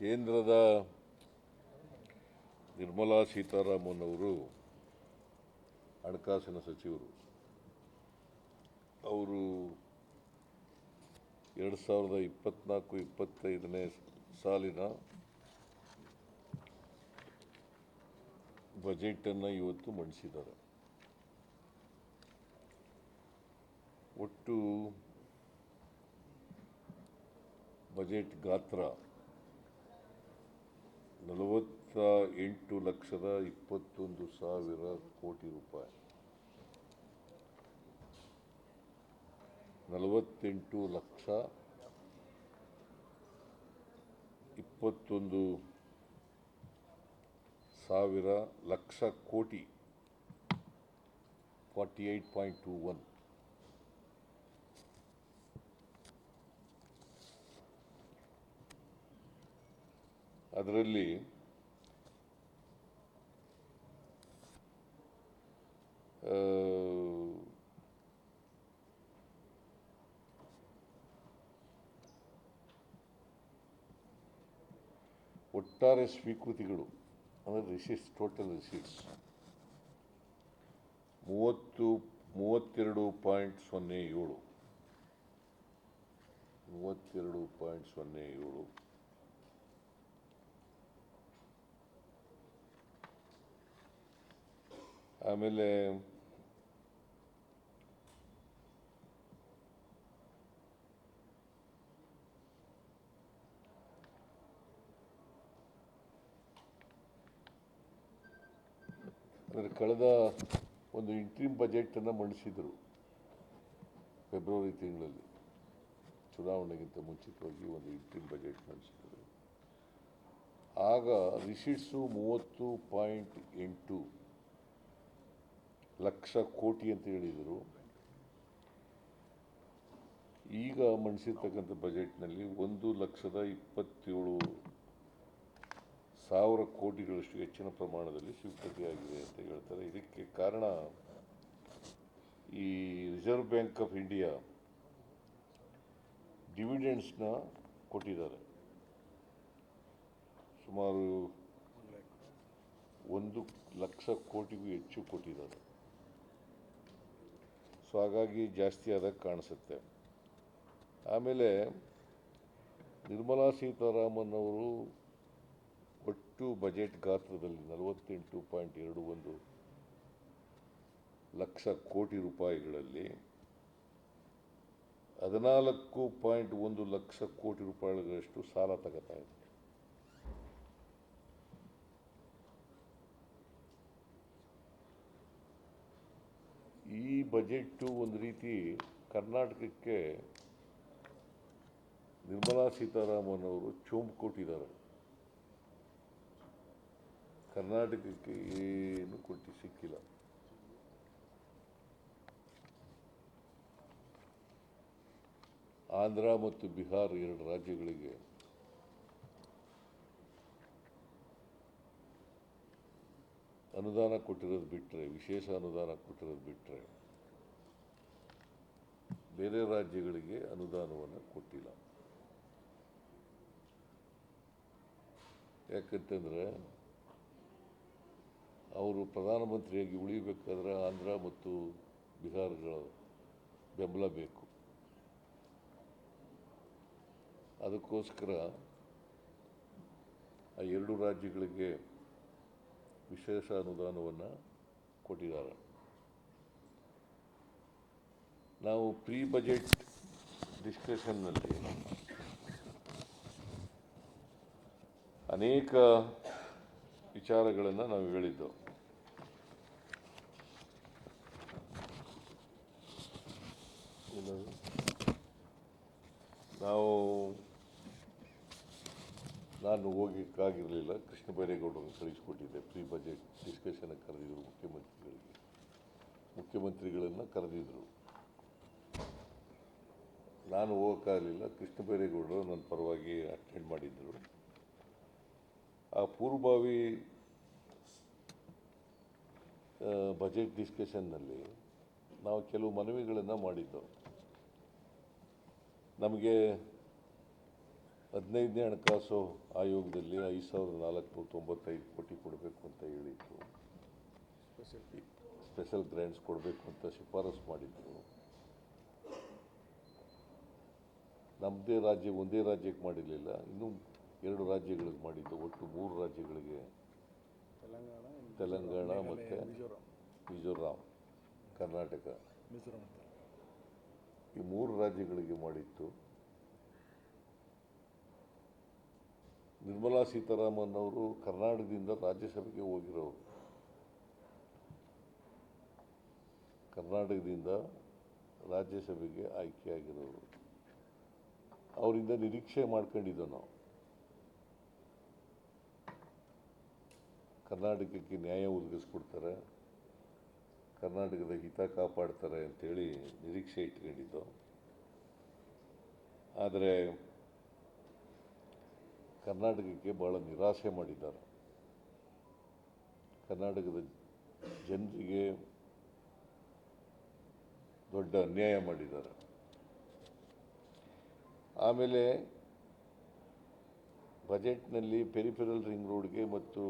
ಕೇಂದ್ರದ ನಿರ್ಮಲಾ ಸೀತಾರಾಮನ್ ಅವರು ಹಣಕಾಸಿನ ಸಚಿವರು. ಅವರು ಎರಡು ಸಾವಿರದ ಇಪ್ಪತ್ನಾಲ್ಕು, ಇಪ್ಪತ್ತೈದನೇ ಸಾಲಿನ ಬಜೆಟನ್ನು ಇವತ್ತು ಮಂಡಿಸಿದ್ದಾರೆ. ಒಟ್ಟು ಬಜೆಟ್ ಗಾತ್ರ ನಲವತ್ತ ಎಂಟು ಲಕ್ಷದ ಇಪ್ಪತ್ತೊಂದು ಸಾವಿರ ಕೋಟಿ ರೂಪಾಯಿ. ನಲವತ್ತೆಂಟು ಲಕ್ಷ ಇಪ್ಪತ್ತೊಂದು ಸಾವಿರ lakh crore. Forty eight point two one. ಅದರಲ್ಲಿ ಒಟ್ಟಾರೆ ಸ್ವೀಕೃತಿಗಳು, ಅಂದರೆ ರಿಸೀಟ್ಸ್ ಟೋಟಲ್ ರಿಸೀಟ್ಸ್ ಮೂವತ್ತು, ಮೂವತ್ತೆರಡು ಪಾಯಿಂಟ್ ಸೊನ್ನೆ ಏಳು. ಮೂವತ್ತೆರಡು ಪಾಯಿಂಟ್ ಸೊನ್ನೆ ಏಳು. ಆಮೇಲೆ ಅಂದರೆ ಕಳೆದ ಒಂದು ಇಂಟ್ರೀಮ್ ಬಜೆಟನ್ನು ಮಂಡಿಸಿದರು ಫೆಬ್ರವರಿ ತಿಂಗಳಲ್ಲಿ. ಚುನಾವಣೆಗಿಂತ ಮುಂಚಿತವಾಗಿ ಒಂದು ಇಂಟ್ರೀಮ್ ಬಜೆಟ್ ಮಂಡಿಸಿದರು. ಆಗ ರಿಸೀಟ್ಸು ಮೂವತ್ತು ಪಾಯಿಂಟ್ ಎಂಟು ಲಕ್ಷ ಕೋಟಿ ಅಂತ ಹೇಳಿದರು. ಈಗ ಮಂಡಿಸಿರ್ತಕ್ಕಂಥ ಬಜೆಟ್ನಲ್ಲಿ ಒಂದು ಲಕ್ಷದ ಇಪ್ಪತ್ತೇಳು ಸಾವಿರ ಕೋಟಿಗಳಷ್ಟು ಹೆಚ್ಚಿನ ಪ್ರಮಾಣದಲ್ಲಿ ಸ್ವೀಕೃತಿಯಾಗಿದೆ ಅಂತ ಹೇಳ್ತಾರೆ. ಇದಕ್ಕೆ ಕಾರಣ ಈ ರಿಸರ್ವ್ ಬ್ಯಾಂಕ್ ಆಫ್ ಇಂಡಿಯಾ ಡಿವಿಡೆಂಡ್ಸ್ನ ಕೊಟ್ಟಿದ್ದಾರೆ. ಸುಮಾರು ಒಂದು ಲಕ್ಷ ಕೋಟಿಗೂ ಹೆಚ್ಚು ಕೊಟ್ಟಿದ್ದಾರೆ. ಹಾಗಾಗಿ ಜಾಸ್ತಿ ಆದಾಗ ಕಾಣಿಸುತ್ತೆ. ಆಮೇಲೆ ನಿರ್ಮಲಾ ಸೀತಾರಾಮನ್ ಅವರು ಒಟ್ಟು ಬಜೆಟ್ ಗಾತ್ರದಲ್ಲಿ ನಲವತ್ತೆಂಟು ಪಾಯಿಂಟ್ ಎರಡು ಒಂದು ಲಕ್ಷ ಕೋಟಿ ರೂಪಾಯಿಗಳಲ್ಲಿ ಹದಿನಾಲ್ಕು ಪಾಯಿಂಟ್ ಒಂದು ಲಕ್ಷ ಕೋಟಿ ರೂಪಾಯಿಗಳಷ್ಟು ಸಾಲ ತಗೋತಾ ಇದೆ ಈ ಬಜೆಟ್ಟು ಒಂದು ರೀತಿ ಕರ್ನಾಟಕಕ್ಕೆ ನಿರ್ಮಲಾ ಸೀತಾರಾಮನ್ ಅವರು ಚೋಂಪು ಕೊಟ್ಟಿದ್ದಾರೆ. ಕರ್ನಾಟಕಕ್ಕೆ ಏನು ಕೊಟ್ಟು ಸಿಕ್ಕಿಲ್ಲ. ಆಂಧ್ರ ಮತ್ತು ಬಿಹಾರ್ ಎರಡು ರಾಜ್ಯಗಳಿಗೆ ಅನುದಾನ ಕೊಟ್ಟಿರೋದು ಬಿಟ್ಟರೆ ವಿಶೇಷ ಅನುದಾನ ಕೊಟ್ಟಿರೋದು ಬಿಟ್ಟರೆ ಬೇರೆ ರಾಜ್ಯಗಳಿಗೆ ಅನುದಾನವನ್ನು ಕೊಟ್ಟಿಲ್ಲ. ಯಾಕಂತಂದರೆ ಅವರು ಪ್ರಧಾನಮಂತ್ರಿಯಾಗಿ ಉಳಿಬೇಕಾದ್ರೆ ಆಂಧ್ರ ಮತ್ತು ಬಿಹಾರಗಳ ಬೆಂಬಲ ಬೇಕು. ಅದಕ್ಕೋಸ್ಕರ ಆ ಎರಡು ರಾಜ್ಯಗಳಿಗೆ ವಿಶೇಷ ಅನುದಾನವನ್ನು ಕೊಟ್ಟಿದ್ದಾರೆ. ನಾವು ಪ್ರೀ ಬಜೆಟ್ ಡಿಸ್ಕಷನ್ನಲ್ಲಿ ಅನೇಕ ವಿಚಾರಗಳನ್ನು ನಾವು ಹೇಳಿದ್ದು ಏನದು? ನಾವು ನಾನು ಹೋಗಿಕ್ಕಾಗಿರಲಿಲ್ಲ ಕೃಷ್ಣ ಬೈರೇಗೌಡರನ್ನು ಕಳಿಸಿಕೊಟ್ಟಿದ್ದೆ. ಪ್ರೀ ಬಜೆಟ್ ಡಿಸ್ಕಷನ್ ಕರೆದಿದ್ದರು ಮುಖ್ಯಮಂತ್ರಿಗಳಿಗೆ. ಮುಖ್ಯಮಂತ್ರಿಗಳನ್ನು ಕರೆದಿದ್ದರು ನಾನು ಹೋಗೋಕ್ಕಾಗಲಿಲ್ಲ. ಕೃಷ್ಣ ಬೈರೇಗೌಡರು ನನ್ನ ಪರವಾಗಿ ಅಟೆಂಡ್ ಮಾಡಿದ್ದರು ಆ ಪೂರ್ವಭಾವಿ ಬಜೆಟ್ ಡಿಸ್ಕಷನ್ನಲ್ಲಿ ನಾವು ಕೆಲವು ಮನವಿಗಳನ್ನು ಮಾಡಿದ್ದೆವು ನಮಗೆ ಹದಿನೈದನೇ ಹಣಕಾಸು ಆಯೋಗದಲ್ಲಿ ಐದು ಸಾವಿರದ ನಾಲ್ಕುನೂರ ತೊಂಬತ್ತೈದು ಕೋಟಿ ಕೊಡಬೇಕು ಅಂತ ಹೇಳಿತ್ತು ಸ್ಪೆಷಲ್ ಗ್ರ್ಯಾಂಟ್ಸ್ ಕೊಡಬೇಕು ಅಂತ ಶಿಫಾರಸು ಮಾಡಿದ್ರು. ನಮ್ಮದೇ ರಾಜ್ಯ ಒಂದೇ ರಾಜ್ಯಕ್ಕೆ ಮಾಡಿರಲಿಲ್ಲ, ಇನ್ನೂ ಎರಡು ರಾಜ್ಯಗಳಿಗೆ ಮಾಡಿದ್ದು, ಒಟ್ಟು ಮೂರು ರಾಜ್ಯಗಳಿಗೆ. ತೆಲಂಗಾಣ ಮತ್ತು ಮಿಜೋರಾಂ, ಕರ್ನಾಟಕ. ಈ ಮೂರು ರಾಜ್ಯಗಳಿಗೆ ಮಾಡಿತ್ತು ನಿರ್ಮಲಾ ಸೀತಾರಾಮನ್ ಅವರು ಕರ್ನಾಟಕದಿಂದ ರಾಜ್ಯಸಭೆಗೆ ಹೋಗಿರೋರು. ಕರ್ನಾಟಕದಿಂದ ರಾಜ್ಯಸಭೆಗೆ ಆಯ್ಕೆಯಾಗಿರೋರು. ಅವರಿಂದ ನಿರೀಕ್ಷೆ ಮಾಡ್ಕೊಂಡಿದ್ದೋ ನಾವು. ಕರ್ನಾಟಕಕ್ಕೆ ನ್ಯಾಯ ಒದಗಿಸ್ಕೊಡ್ತಾರೆ. ಕರ್ನಾಟಕದ ಹಿತ ಕಾಪಾಡ್ತಾರೆ ಅಂತೇಳಿ ನಿರೀಕ್ಷೆ ಇಟ್ಕೊಂಡಿದ್ದು. ಆದರೆ ಕರ್ನಾಟಕಕ್ಕೆ ಭಾಳ ನಿರಾಸೆ ಮಾಡಿದ್ದಾರೆ. ಕರ್ನಾಟಕದ ಜನರಿಗೆ ದೊಡ್ಡ ಅನ್ಯಾಯ ಮಾಡಿದ್ದಾರೆ. ಆಮೇಲೆ ಬಜೆಟ್ನಲ್ಲಿ ಪೆರಿಫೆರಲ್ ರಿಂಗ್ ರೋಡ್ಗೆ ಮತ್ತು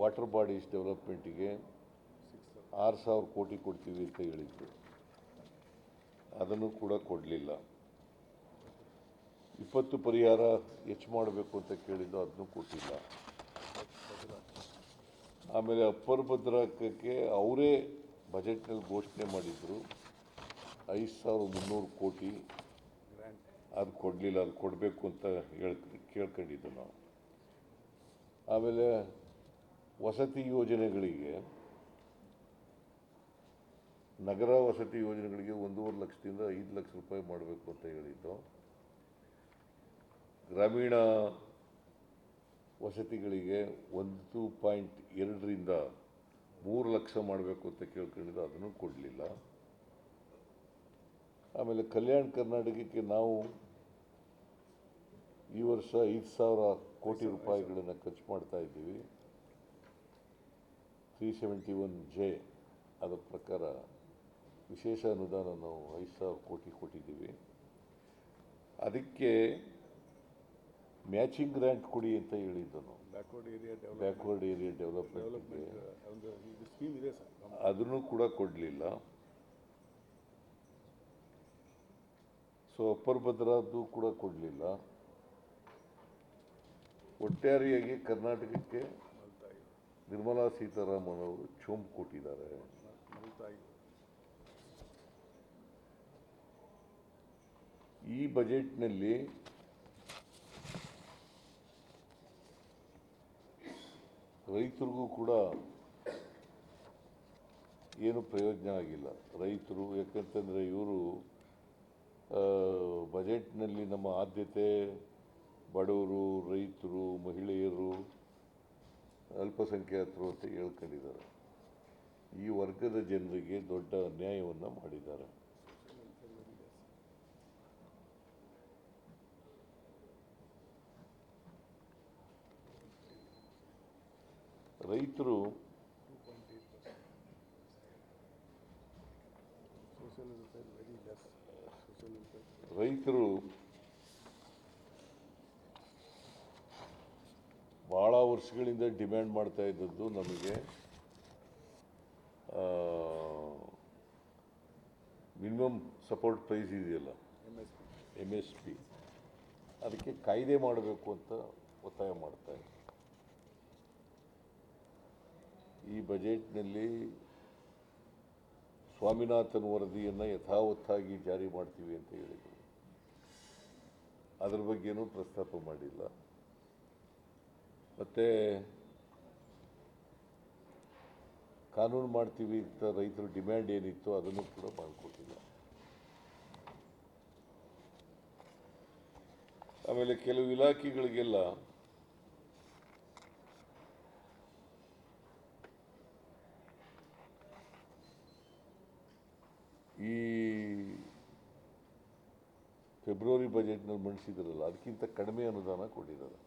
ವಾಟರ್ ಬಾಡೀಸ್ ಡೆವಲಪ್ಮೆಂಟಿಗೆ ಆರು ಸಾವಿರ ಕೋಟಿ ಕೊಡ್ತೀವಿ ಅಂತ ಹೇಳಿದ್ರು. ಅದನ್ನು ಕೂಡ ಕೊಡಲಿಲ್ಲ. ಇಪ್ಪತ್ತು ಪರಿಹಾರ ಹೆಚ್ಚು ಮಾಡಬೇಕು ಅಂತ ಕೇಳಿದ್ದು ಅದನ್ನು ಕೊಟ್ಟಿಲ್ಲ. ಆಮೇಲೆ ಅಪ್ಪರ್ ಭದ್ರಾಕಕ್ಕೆ ಅವರೇ ಬಜೆಟ್ನಲ್ಲಿ ಘೋಷಣೆ ಮಾಡಿದ್ರು. ಐದು ಸಾವಿರದ ಮುನ್ನೂರು ಕೋಟಿ ಅದು ಕೊಡಲಿಲ್ಲ, ಅದು ಕೊಡಬೇಕು ಅಂತ ಹೇಳ್, ಕೇಳ್ಕೊಂಡಿದ್ದು ನಾವು. ಆಮೇಲೆ ವಸತಿ ಯೋಜನೆಗಳಿಗೆ ನಗರ ವಸತಿ ಯೋಜನೆಗಳಿಗೆ ಒಂದೂವರೆ ಲಕ್ಷದಿಂದ ಐದು ಲಕ್ಷ ರೂಪಾಯಿ ಮಾಡಬೇಕು ಅಂತ ಹೇಳಿದ್ದು. ಗ್ರಾಮೀಣ ವಸತಿಗಳಿಗೆ ಒಂದು ಪಾಯಿಂಟ್ ಎರಡರಿಂದ ಮೂರು ಲಕ್ಷ ಮಾಡಬೇಕು ಅಂತ ಕೇಳ್ಕೊಂಡಿದ್ದು, ಅದನ್ನು ಕೊಡಲಿಲ್ಲ. ಆಮೇಲೆ ಕಲ್ಯಾಣ ಕರ್ನಾಟಕಕ್ಕೆ ನಾವು ಈ ವರ್ಷ ಐದು ಸಾವಿರ ಕೋಟಿ ರೂಪಾಯಿಗಳನ್ನು ಖರ್ಚು ಮಾಡ್ತಾ ಇದ್ದೀವಿ. ತ್ರೀ ಸೆವೆಂಟಿ ಒನ್ ಜೆ ಅದರ ಪ್ರಕಾರ ವಿಶೇಷ ಅನುದಾನ ನಾವು ಐದು ಸಾವಿರ ಕೋಟಿ ಕೊಟ್ಟಿದ್ದೀವಿ. ಅದಕ್ಕೆ ಮ್ಯಾಚಿಂಗ್ ರ್ಯಾಂಕ್ ಕೊಡಿ ಅಂತ ಹೇಳಿದ್ದನು. Backward area backward area development ಒಂದು ಸ್ಕೀಮ್ ಇದೆ ಸರ್. ಅದನ್ನು ಕೂಡ ಕೊಡಲಿಲ್ಲ. ಸೊ ಅಪ್ಪರ್ ಭದ್ರಾದ್ದು ಕೂಡ ಕೊಡಲಿಲ್ಲ. ಒಟ್ಟಾರೆಯಾಗಿ ಕರ್ನಾಟಕಕ್ಕೆ ನಿರ್ಮಲಾ ಸೀತಾರಾಮನ್ ಅವರು ಚೋಂಪು ಕೊಟ್ಟಿದ್ದಾರೆ. ಈ ಬಜೆಟ್ನಲ್ಲಿ ರೈತರಿಗೂ ಕೂಡ ಏನು ಪ್ರಯೋಜನ ಆಗಿಲ್ಲ. ರೈತರು, ಯಾಕಂತಂದರೆ ಇವರು ಬಜೆಟ್ನಲ್ಲಿ ನಮ್ಮ ಆದ್ಯತೆ, ಬಡವರು, ರೈತರು, ಮಹಿಳೆಯರು ಅಲ್ಪಸಂಖ್ಯಾತರು ಅಂತ ಹೇಳ್ಕೊಂಡಿದ್ದಾರೆ. ಈ ವರ್ಗದ ಜನರಿಗೆ ದೊಡ್ಡ ಅನ್ಯಾಯವನ್ನು ಮಾಡಿದ್ದಾರೆ ರೈತರು two point eight percent social welfare very less social welfare ರೈತರು ಭಾಳ ವರ್ಷಗಳಿಂದ ಡಿಮ್ಯಾಂಡ್ ಮಾಡ್ತಾ ಇದ್ದದ್ದು ನಮಗೆ ಮಿನಿಮಮ್ ಸಪೋರ್ಟ್ ಪ್ರೈಸ್ ಇದೆಯಲ್ಲ? M S P M S P ಅದಕ್ಕೆ ಕಾಯ್ದೆ ಮಾಡಬೇಕು ಅಂತ ಒತ್ತಾಯ ಮಾಡ್ತಾ ಇದ್ದಾರೆ ಈ ಬಜೆಟ್ನಲ್ಲಿ ಸ್ವಾಮಿನಾಥನ್ ವರದಿಯನ್ನು ಯಥಾವತ್ತಾಗಿ ಜಾರಿ ಮಾಡ್ತೀವಿ ಅಂತ ಹೇಳಿದರು. ಅದ್ರ ಬಗ್ಗೆನೂ ಪ್ರಸ್ತಾಪ ಮಾಡಿಲ್ಲ. ಮತ್ತು ಕಾನೂನು ಮಾಡ್ತೀವಿ ಅಂತ ರೈತರ ಡಿಮ್ಯಾಂಡ್ ಏನಿತ್ತು ಅದನ್ನು ಕೂಡ ಮಾಡಿಕೊಟ್ಟಿಲ್ಲ. ಆಮೇಲೆ ಕೆಲವು ಇಲಾಖೆಗಳಿಗೆಲ್ಲ ಈ ಫೆಬ್ರವರಿ ಬಜೆಟ್ನಲ್ಲಿ ಮಂಡಿಸಿದ್ರಲ್ಲ ಅದಕ್ಕಿಂತ ಕಡಿಮೆ ಅನುದಾನ ಕೊಟ್ಟಿದ್ದಾರೆ.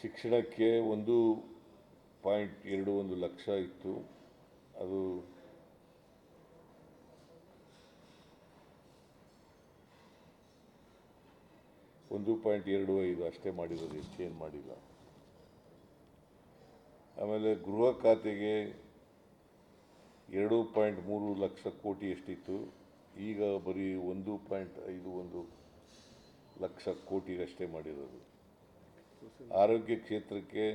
ಶಿಕ್ಷಣಕ್ಕೆ ಒಂದು ಪಾಯಿಂಟ್ ಎರಡು ಒಂದು ಲಕ್ಷ ಇತ್ತು. ಅದು ಒಂದು ಪಾಯಿಂಟ್ ಎರಡು ಐದು ಅಷ್ಟೇ ಮಾಡಿರೋದು ಚೇಂಜ್ ಮಾಡಿಲ್ಲ. ಆಮೇಲೆ ಗೃಹ ಖಾತೆಗೆ ಎರಡು ಪಾಯಿಂಟ್ ಮೂರು ಲಕ್ಷ ಕೋಟಿ ಎಷ್ಟಿತ್ತು, ಈಗ ಬರೀ ಒಂದು ಪಾಯಿಂಟ್ ಐದು ಒಂದು ಲಕ್ಷ ಕೋಟಿಗಷ್ಟೇ ಮಾಡಿರೋದು. ಆರೋಗ್ಯ ಕ್ಷೇತ್ರಕ್ಕೆ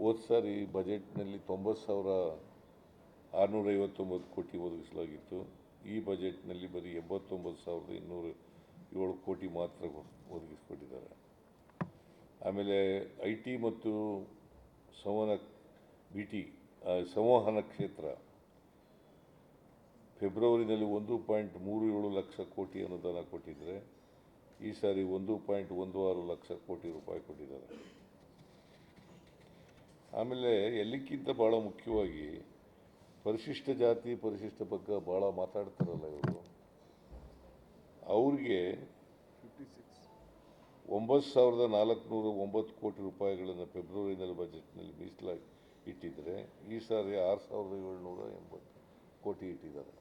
ಹೋದ ಸಾರಿ ಬಜೆಟ್ನಲ್ಲಿ ತೊಂಬತ್ತು ಸಾವಿರ ಆರುನೂರೈವತ್ತೊಂಬತ್ತು ಕೋಟಿ ಒದಗಿಸಲಾಗಿತ್ತು. ಈ ಬಜೆಟ್ನಲ್ಲಿ ಬರೀ ಎಂಬತ್ತೊಂಬತ್ತು ಸಾವಿರದ ಇನ್ನೂರ ಏಳು ಕೋಟಿ ಮಾತ್ರ ಒದಗಿಸಿಕೊಟ್ಟಿದ್ದಾರೆ. ಆಮೇಲೆ ಐ ಟಿ ಮತ್ತು ಸಂವಹನ ಬಿ ಟಿ ಸಂವಹನ ಕ್ಷೇತ್ರ. ಫೆಬ್ರವರಿನಲ್ಲಿ ಒಂದು ಪಾಯಿಂಟ್ ಮೂರು ಏಳು ಲಕ್ಷ ಕೋಟಿ ಅನುದಾನ ಕೊಟ್ಟಿದ್ದರೆ. ಈ ಸಾರಿ ಒಂದು ಪಾಯಿಂಟ್ ಒಂದು ಆರು ಲಕ್ಷ ಕೋಟಿ ರೂಪಾಯಿ ಕೊಟ್ಟಿದ್ದಾರೆ. ಆಮೇಲೆ ಎಲ್ಲಕ್ಕಿಂತ ಭಾಳ ಮುಖ್ಯವಾಗಿ ಪರಿಶಿಷ್ಟ ಜಾತಿ, ಪರಿಶಿಷ್ಟ ಬಗ್ಗೆ ಭಾಳ ಮಾತಾಡ್ತಾರಲ್ಲ ಇವರು. ಅವ್ರಿಗೆ ಒಂಬತ್ತು ಸಾವಿರದ ನಾಲ್ಕುನೂರ ಒಂಬತ್ತು ಕೋಟಿ ರೂಪಾಯಿಗಳನ್ನು ಫೆಬ್ರವರಿನಲ್ಲಿ ಬಜೆಟ್ನಲ್ಲಿ ಮೀಸಲಾಗಿ ಇಟ್ಟಿದ್ದರೆ ಈ ಸಾರಿ ಆರು ಸಾವಿರದ ಏಳ್ನೂರ ಎಂಬತ್ತು ಕೋಟಿ ಇಟ್ಟಿದ್ದಾರೆ.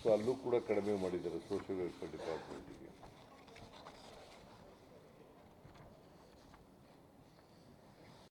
ಸೊ ಅಲ್ಲೂ ಕೂಡ ಕಡಿಮೆ ಮಾಡಿದ್ದಾರೆ ಸೋಷಿಯಲ್ ವೆಲ್ಫೇರ್ ಡಿಪಾರ್ಟ್ಮೆಂಟಿಗೆ